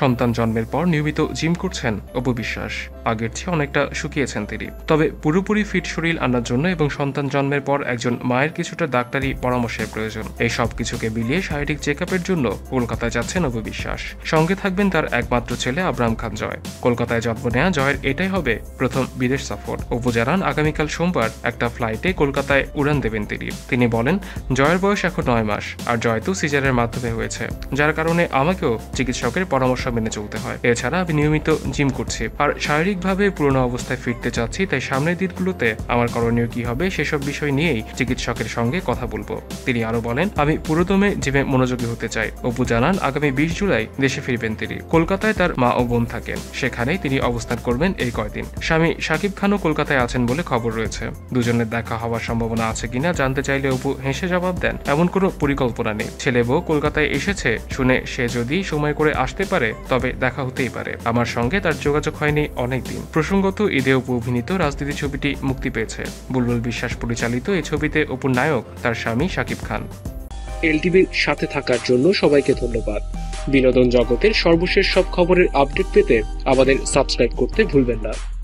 সন্তান জন্মের পর নিয়মিত জিম করছেন অপু বিশ্বাস। আগের চেয়ে অনেকটা শুকিয়েছেন তিনি। তবে পুরোপুরি ফিট শরীর আনার জন্য এবং সন্তান জন্মের পর একজন মায়ের কিছুটা ডাক্তারি পরামর্শের প্রয়োজন। এই সব কিছুকে মিলিয়ে শারীরিক চেক জন্য কলকাতায় যাচ্ছেন অপু বিশ্বাস। সঙ্গে থাকবেন তার একমাত্র ছেলে আব্রাহাম খান জয়। কলকাতায় জন্ম নেওয়া জয়ের এটাই হবে প্রথম বিদেশ সফর। অপু জানান, আগামীকাল সোমবার একটা ফ্লাইটে কলকাতায় উড়ান দেবেন তিনি। তিনি বলেন, জয়ের বয়স এখন নয় মাস, আর জয় তো সিজারের মাধ্যমে হয়েছে। যার কারণে আমাকেও চিকিৎসকের পরামর্শ মেনে চলতে হয়। এছাড়া আমি নিয়মিত জিম করছি। আর শারীরিকভাবে পুরনো অবস্থায় ফিরতে চাচ্ছি, তাই সামনের দিনগুলোতে আমার করণীয় কি হবে সেসব বিষয় নিয়েই চিকিৎসকের সঙ্গে কথা বলব। তিনি আরও বলেন, আমি পুরোদমে জিমে মনোযোগী হতে চাই। অপু জানান, আগামী বিশ জুলাই দেশে ফিরবেন তিনি। কলকাতায় তার মা ও বোন থাকেন। সেখানেই তিনি অবস্থান করবেন এই কয়দিন। স্বামী শাকিব খানও কলকাতায় আছেন বলে খবর রয়েছে। দুজনের দেখা হওয়ার সম্ভাবনা আছে কিনা জানতে চাইলে অপু হেসে জবাব দেন, এমন কোনো পরিকল্পনা নেই। ছেলে বউ কলকাতায় এসেছে, শুনে সে যদি সময় করে আসতে পারে তবে দেখা হতেই পারে। আমার সঙ্গে তার যোগাযোগ হয়নি অনেকদিন। প্রসঙ্গত, ঈদে অপু অভিনীত রাজনীতি ছবিটি মুক্তি পেয়েছে। বুলবুল বিশ্বাস পরিচালিত এই ছবিতে অপুর নায়ক তার স্বামী শাকিব খান। এলটিভির সাথে থাকার জন্য সবাইকে ধন্যবাদ। বিনোদন জগতের সর্বশেষ সব খবরের আপডেট পেতে আমাদের সাবস্ক্রাইব করতে ভুলবেন না।